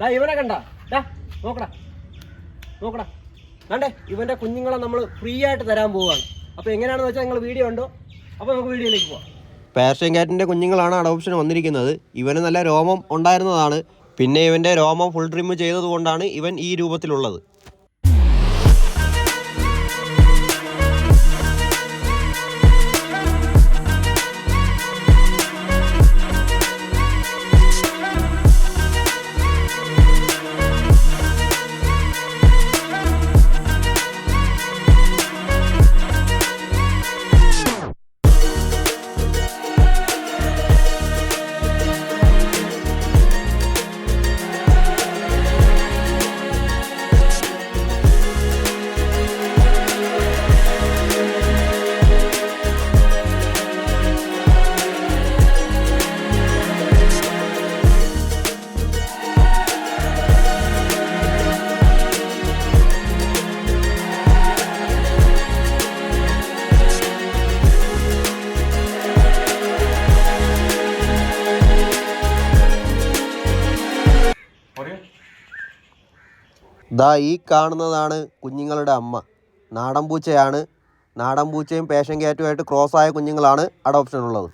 ദാ ഇവനെ കണ്ട. ദാ നോക്കടാ. നോക്കടാ. കണ്ടേ? ഇവന്റെ കുഞ്ഞുങ്ങളെ നമ്മൾ ഫ്രീ ആയിട്ട് തരാൻ പോവുകയാണ് അപ്പോൾ എങ്ങനെയാണെന്ന് വെച്ചാൽ നിങ്ങൾ വീഡിയോ ഉണ്ടോ അപ്പോൾ നമുക്ക് വീഡിയോയിലേക്ക് പോവാം. പേർഷ്യൻ ക്യാറ്റിന്റെ കുഞ്ഞുങ്ങളാണ് അഡോപ്ഷൻ വന്നിരിക്കുന്നത്. ഇവന് നല്ല രോമം ഉണ്ടായിരുന്നതാണ്. പിന്നെ ഇവന്റെ രോമം ഫുൾ ട്രിം ചെയ്തതുകൊണ്ടാണ് ഇവൻ ഈ രൂപത്തിലുള്ളത്. ദാ ഈ കാണുന്നതാണ് കുഞ്ഞുങ്ങളുടെ അമ്മ. നാടൻ പൂച്ചയാണ്. നാടൻ പൂച്ചയും പേഷൻ ക്രോസ് ആയ കുഞ്ഞുങ്ങളാണ് അഡോപ്ഷൻ ഉള്ളത്.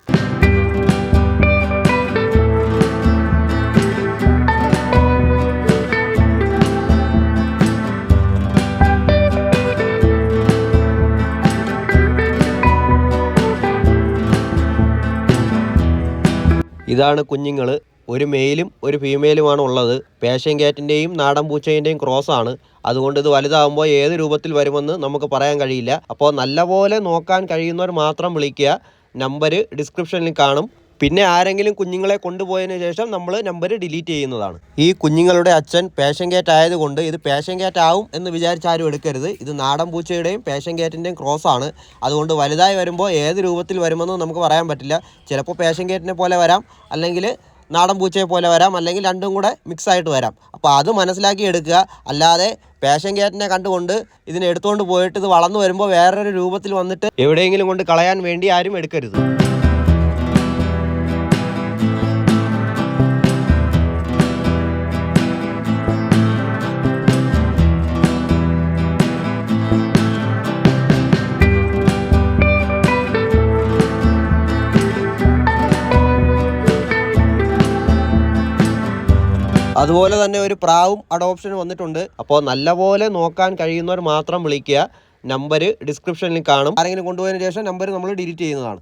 ഇതാണ് കുഞ്ഞുങ്ങൾ ഒരു മെയിലും ഒരു ഫീമെയിലുമാണ് ഉള്ളത്. പേഷ്യൻ ക്യാറ്റിന്റെയും നാടൻ പൂച്ചേന്റെയും ക്രോസ് ആണ്. അതുകൊണ്ട് ഇത് വലുതാകുമ്പോൾ ഏത് രൂപത്തിൽ വരുമെന്ന് നമുക്ക് പറയാൻ കഴിയില്ല. അപ്പോൾ നല്ലപോലെ നോക്കാൻ കഴിയുന്നവർ മാത്രം വിളിക്കുക. നമ്പർ ഡിസ്ക്രിപ്ഷനിൽ കാണും. പിന്നെ ആരെങ്കിലും കുഞ്ഞുങ്ങളെ കൊണ്ടുപോയതിന് ശേഷം നമ്മൾ നമ്പർ ഡിലീറ്റ് ചെയ്യുന്നതാണ്. ഈ കുഞ്ഞുങ്ങളുടെ അച്ഛൻ പേഷ്യൻ ക്യാറ്റ് ആയതുകൊണ്ട് ഇത് പേഷ്യൻ ക്യാറ്റ് ആവും എന്ന് വിചാരിച്ച് ആരും എടുക്കരുത്. ഇത് നാടൻ പൂച്ചയുടെയും പേഷ്യൻ ക്യാറ്റിന്റെയും ക്രോസ് ആണ്. അതുകൊണ്ട് വലുതായി വരുമ്പോൾ ഏത് രൂപത്തിൽ വരുമെന്ന് നമുക്ക് പറയാൻ പറ്റില്ല. ചിലപ്പോൾ പേഷ്യൻ ക്യാറ്റിനെ പോലെ വരാം. അല്ലെങ്കിൽ നാടൻ പൂച്ചയെ പോലെ വരാം അല്ലെങ്കിൽ രണ്ടും കൂടെ മിക്സ് ആയിട്ട് വരാം. അപ്പോൾ അത് മനസ്സിലാക്കി എടുക്കുക. അല്ലാതെ പേഷൻ ക്യാറ്റിനെ കണ്ടുകൊണ്ട് ഇതിനെ എടുത്തുകൊണ്ട് പോയിട്ട് ഇത് വളർന്നു വരുമ്പോൾ വേറൊരു രൂപത്തിൽ വന്നിട്ട് എവിടെയെങ്കിലും കൊണ്ട് കളയാൻ വേണ്ടി ആരും എടുക്കരുത്. അതുപോലെ തന്നെ ഒരു പ്രാവും അഡോപ്ഷൻ വന്നിട്ടുണ്ട്. അപ്പോൾ നല്ലപോലെ നോക്കാൻ കഴിയുന്നവർ മാത്രം വിളിക്കുക. നമ്പർ ഡിസ്ക്രിപ്ഷനിൽ കാണും. ആരെങ്കിലും കൊണ്ടുപോയതിന് ശേഷം നമ്പർ നമ്മൾ ഡിലീറ്റ് ചെയ്യുന്നതാണ്.